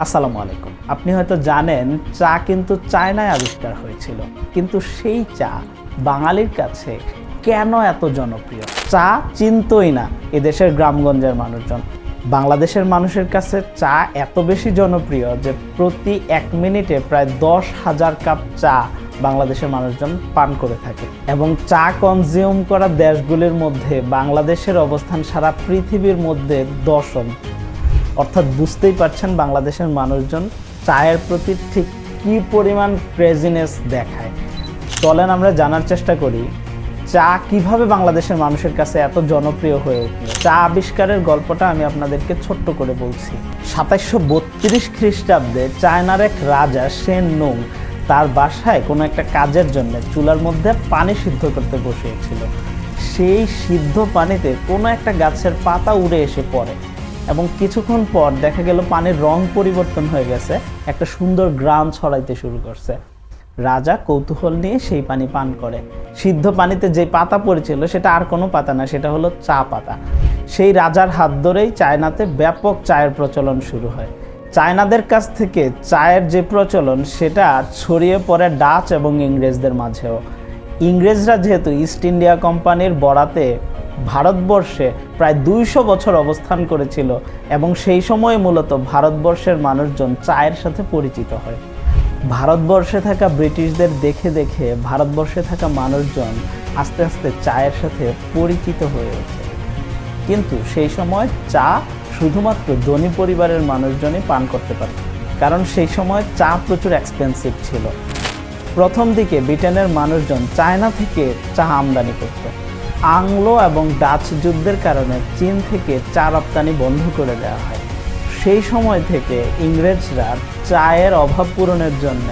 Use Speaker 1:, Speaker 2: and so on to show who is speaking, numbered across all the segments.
Speaker 1: আসসালামু আলাইকুম। আপনি হয়তো জানেন, চা কিন্তু চায়নায় আবিষ্কার হয়েছিল। কিন্তু সেই চা বাঙালির কাছে কেন এত জনপ্রিয়? চা চিনতই না এদেশের গ্রামগঞ্জের মানুষজন। বাংলাদেশের মানুষের কাছে চা এত বেশি জনপ্রিয় যে প্রতি এক মিনিটে প্রায় দশ হাজার কাপ চা বাংলাদেশের মানুষজন পান করে থাকে। এবং চা কনজিউম করা দেশগুলির মধ্যে বাংলাদেশের অবস্থান সারা পৃথিবীর মধ্যে দশম। অর্থাৎ বুঝতেই পারছেন বাংলাদেশের মানুষজন চায়ের প্রতি ঠিক কী পরিমাণ ক্রেজিনেস দেখায়। চলেন আমরা জানার চেষ্টা করি, চা কীভাবে বাংলাদেশের মানুষের কাছে এত জনপ্রিয় হয়ে উঠল চা আবিষ্কারের গল্পটা আমি আপনাদেরকে ছোট্ট করে বলছি। সাতাইশশো বত্রিশ খ্রিস্টাব্দে চায়নার এক রাজা সেন নুং তার বাসায় কোনো একটা কাজের জন্য চুলার মধ্যে পানি সিদ্ধ করতে বসিয়েছিল। সেই সিদ্ধ পানিতে কোনো একটা গাছের পাতা উড়ে এসে পড়ে। এবং কিছুক্ষণ পর দেখা গেল পানির রং পরিবর্তন হয়ে গেছে, একটা সুন্দর গ্রাম ছড়াইতে শুরু করছে। রাজা কৌতূহল নিয়ে সেই পানি পান করে। সিদ্ধ পানিতে যে পাতা পড়েছিল, সেটা আর কোনো পাতা না, সেটা হলো চা পাতা। সেই রাজার হাত ধরেই চায়নাতে ব্যাপক চায়ের প্রচলন শুরু হয়। চায়নাদের কাছ থেকে চায়ের যে প্রচলন, সেটা ছড়িয়ে পড়ে ডাচ এবং ইংরেজদের মাঝেও। ইংরেজরা যেহেতু ইস্ট ইন্ডিয়া কোম্পানির বরাতে ভারতবর্ষে প্রায় দুইশো বছর অবস্থান করেছিল এবং সেই সময় মূলত ভারতবর্ষের মানুষজন চায়ের সাথে পরিচিত হয়। ভারতবর্ষে থাকা ব্রিটিশদের দেখে দেখে ভারতবর্ষে থাকা মানুষজন আস্তে আস্তে চায়ের সাথে পরিচিত হয়ে ওঠে। কিন্তু সেই সময় চা শুধুমাত্র ধনী পরিবারের মানুষজনই পান করতে পারত, কারণ সেই সময় চা প্রচুর এক্সপেন্সিভ ছিল। প্রথম দিকে ব্রিটেনের মানুষজন চায়না থেকে চা আমদানি করত। আংলো এবং ডাচ যুদ্ধের কারণে চীন থেকে চা রপ্তানি বন্ধ করে দেওয়া হয়। সেই সময় থেকে ইংরেজরা চায়ের অভাব পূরণের জন্য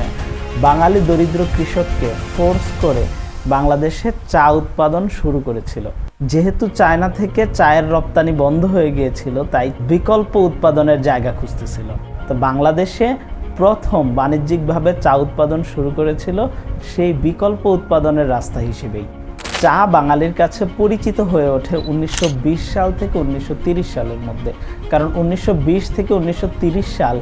Speaker 1: বাঙালি দরিদ্র কৃষককে ফোর্স করে বাংলাদেশে চা উৎপাদন শুরু করেছিল। যেহেতু চায়না থেকে চায়ের রপ্তানি বন্ধ হয়ে গিয়েছিল, তাই বিকল্প উৎপাদনের জায়গা খুঁজতেছিল। তো বাংলাদেশে প্রথম বাণিজ্যিকভাবে চা উৎপাদন শুরু করেছিল সেই বিকল্প উৎপাদনের রাস্তা হিসেবেই। চা বাঙালির কাছে পরিচিত হয়ে ওঠে উনিশশো বিশ সাল থেকে উনিশশো সালের মধ্যে। কারণ উনিশশো বিশ থেকে উনিশশো সাল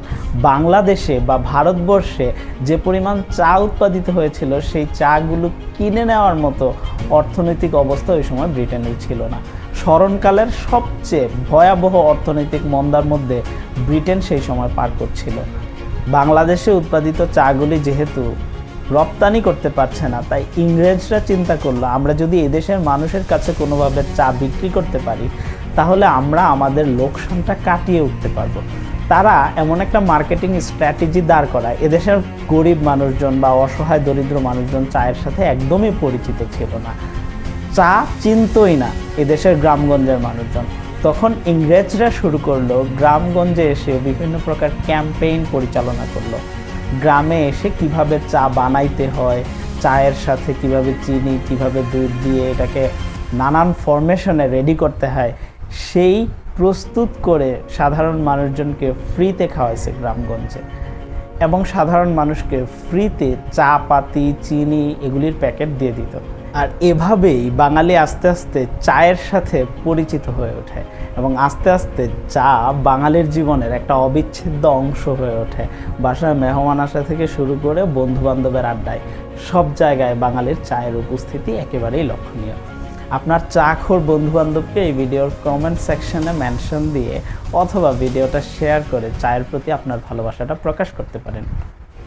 Speaker 1: বাংলাদেশে বা ভারতবর্ষে যে পরিমাণ চা উৎপাদিত হয়েছিল, সেই চাগুলো কিনে নেওয়ার মতো অর্থনৈতিক অবস্থা ওই সময় ব্রিটেনের ছিল না। স্মরণকালের সবচেয়ে ভয়াবহ অর্থনৈতিক মন্দার মধ্যে ব্রিটেন সেই সময় পার করছিল। বাংলাদেশে উৎপাদিত চাগুলি যেহেতু রপ্তানি করতে পারছে না, তাই ইংরেজরা চিন্তা করল, আমরা যদি এদেশের মানুষের কাছে কোনোভাবে চা বিক্রি করতে পারি, তাহলে আমরা আমাদের লোকসানটা কাটিয়ে উঠতে পারব। তারা এমন একটা মার্কেটিং স্ট্র্যাটেজি দাঁড় করায়, এদেশের গরিব মানুষজন বা অসহায় দরিদ্র মানুষজন চায়ের সাথে একদমই পরিচিত ছিল না। চা চিনতই না এদেশের গ্রামগঞ্জের মানুষজন। তখন ইংরেজরা শুরু করল, গ্রামগঞ্জে এসে বিভিন্ন প্রকার ক্যাম্পেইন পরিচালনা করল। গ্রামে এসে কীভাবে চা বানাইতে হয়, চায়ের সাথে কীভাবে চিনি, কীভাবে দুধ দিয়ে এটাকে নানান ফরমেশনে রেডি করতে হয়, সেই প্রস্তুত করে সাধারণ মানুষজনকে ফ্রিতে খাওয়াইছে গ্রামগঞ্জে। এবং সাধারণ মানুষকে ফ্রিতে চা পাতি চিনি এগুলির প্যাকেট দিয়ে দিত। আর এভাবেই বাঙালি আস্তে আস্তে চায়ের সাথে পরিচিত হয়ে ওঠে এবং আস্তে আস্তে চা বাঙালির জীবনের একটা অবিচ্ছেদ্য অংশ হয়ে ওঠে। বাসায় মেহমান আসা থেকে শুরু করে বন্ধু বান্ধবের আড্ডায় সব জায়গায় বাঙালির চায়ের উপস্থিতি একেবারেই লক্ষণীয়। আপনার চাখোর বন্ধু বান্ধবকে এই ভিডিওর কমেন্ট সেকশনে মেনশন দিয়ে অথবা ভিডিওটা শেয়ার করে চায়ের প্রতি আপনার ভালোবাসাটা প্রকাশ করতে পারেন।